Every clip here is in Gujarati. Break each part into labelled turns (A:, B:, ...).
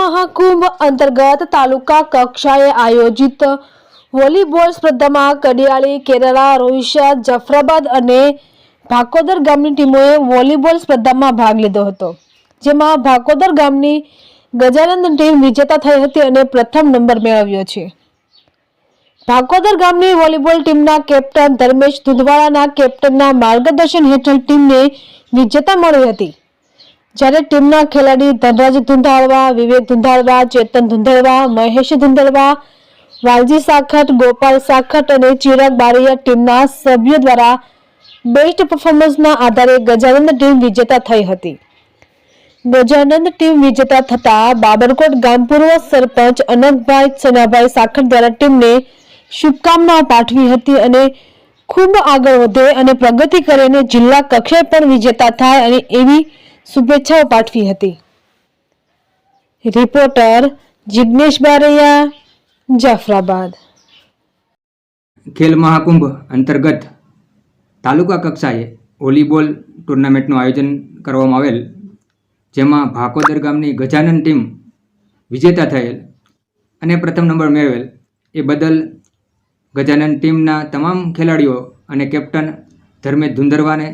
A: મહાકુંભ અંતર્ગત તાલુકા કક્ષાએ આયોજિત વોલીબોલ સ્પર્ધામાં કડિયાળી કેરળા રોહિશા જાફરાબાદ અને ભાકોદર ગામની ટીમોએ વોલીબોલ સ્પર્ધામાં ભાગ લીધો હતો, જેમાં ભાકોદર ગામની ગજાનંદ ટીમ વિજેતા થઈ હતી અને પ્રથમ નંબર મેળવ્યો છે. ભાકોદર ગામની વોલીબોલ ટીમના કેપ્ટન ધર્મેશ દુધવાળાના કેપ્ટનના માર્ગદર્શન હેઠળ ટીમને વિજેતા મળી હતી. જ્યારે ટીમના ખેલાડી ધનરાજ ધુંધાળવા, વિવેક ધુંધાળવા, ચેતન ધુંધાળવા, મહેશ ધુંધાળવા, વાલજી સાખટ ગોપાલ સાખટ અને ચિરાગ બારીયા ટીમના સભ્યો દ્વારા બેસ્ટ પરફોર્મન્સના આધારે ગજાનંદ ટીમ વિજેતા થઈ હતી. ગજાનંદ ટીમ વિજેતા થતા બાબરકોટ ગામ પૂર્વ સરપંચ અનંતભાઈ સનાભાઈ સાખટ દ્વારા ટીમને શુભકામનાઓ પાઠવી હતી અને ખૂબ આગળ વધે અને પ્રગતિ કરીને જિલ્લા કક્ષાએ પણ વિજેતા થાય અને એવી શુભેચ્છાઓ પાઠવી હતી. રિપોર્ટર જિગ્નેશ બારૈયા, જાફરાબાદ.
B: ખેલ મહાકુંભ અંતર્ગત તાલુકા કક્ષાએ વોલીબોલ ટુર્નામેન્ટનું આયોજન કરવામાં આવેલ, જેમાં ભાકોદર ગામની ગજાનન ટીમ વિજેતા થયેલ અને પ્રથમ નંબર મેળવેલ. એ બદલ ગજાનન ટીમના તમામ ખેલાડીઓ અને કેપ્ટન ધર્મેશ ધુંધરવાને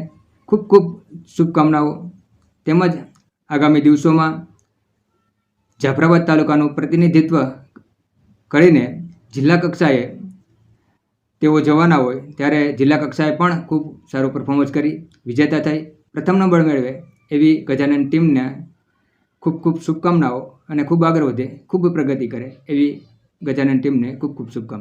B: ખૂબ ખૂબ શુભકામનાઓ તેમજ આગામી દિવસોમાં જાફરાબાદ તાલુકાનું પ્રતિનિધિત્વ કરીને જિલ્લા કક્ષાએ તેઓ જવાના હોય ત્યારે જિલ્લા કક્ષાએ પણ ખૂબ સારું પરફોર્મન્સ કરી વિજેતા થઈ. પ્રથમ નંબર મેળવે એવી ગજાનન ટીમને ખૂબ ખૂબ શુભકામનાઓ અને ખૂબ આગળ વધે, ખૂબ પ્રગતિ કરે એવી ગજાનન ટીમને ખૂબ ખૂબ શુભકામનાઓ.